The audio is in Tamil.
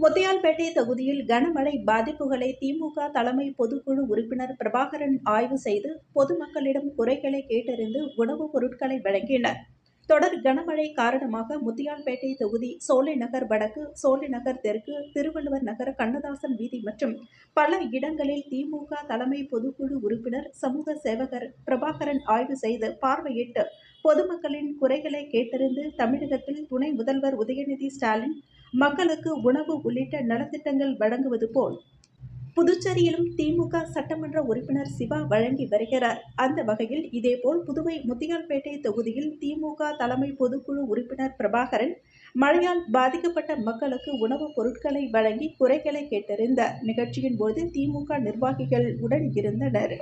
முத்தியால்பேட்டை தொகுதியில் கனமழை பாதிப்புகளை திமுக தலைமை பொதுக்குழு உறுப்பினர் பிரபாகரன் ஆய்வு செய்து பொதுமக்களிடம் குறைகளை கேட்டறிந்து உணவுப் பொருட்களை வழங்கினர். தொடர் கனமழை காரணமாக முத்தியால்பேட்டை தொகுதி சோலை நகர் வடக்கு சோலை நகர் தெற்கு திருவள்ளுவர் நகர் கண்ணதாசன் வீதி மற்றும் பல இடங்களில் திமுக தலைமை பொதுக்குழு உறுப்பினர் சமூக சேவகர் பிரபாகரன் ஆய்வு செய்து பார்வையிட்டு பொதுமக்களின் குறைகளை கேட்டறிந்து தமிழகத்தில் துணை முதல்வர் உதயநிதி ஸ்டாலின் மக்களுக்கு உணவு உள்ளிட்ட நலத்திட்டங்கள் வழங்குவது போல் புதுச்சேரியிலும் திமுக சட்டமன்ற உறுப்பினர் சிவா வழங்கி வருகிறார். அந்த வகையில் இதேபோல் புதுவை முத்தியால்பேட்டை தொகுதியில் திமுக தலைமை பொதுக்குழு உறுப்பினர் பிரபாகரன் மழையால் பாதிக்கப்பட்ட மக்களுக்கு உணவுப் பொருட்களை வழங்கி குறைகளை கேட்டறிந்தார். நிகழ்ச்சியின் போது திமுக நிர்வாகிகள் உடன் இருந்தனர்.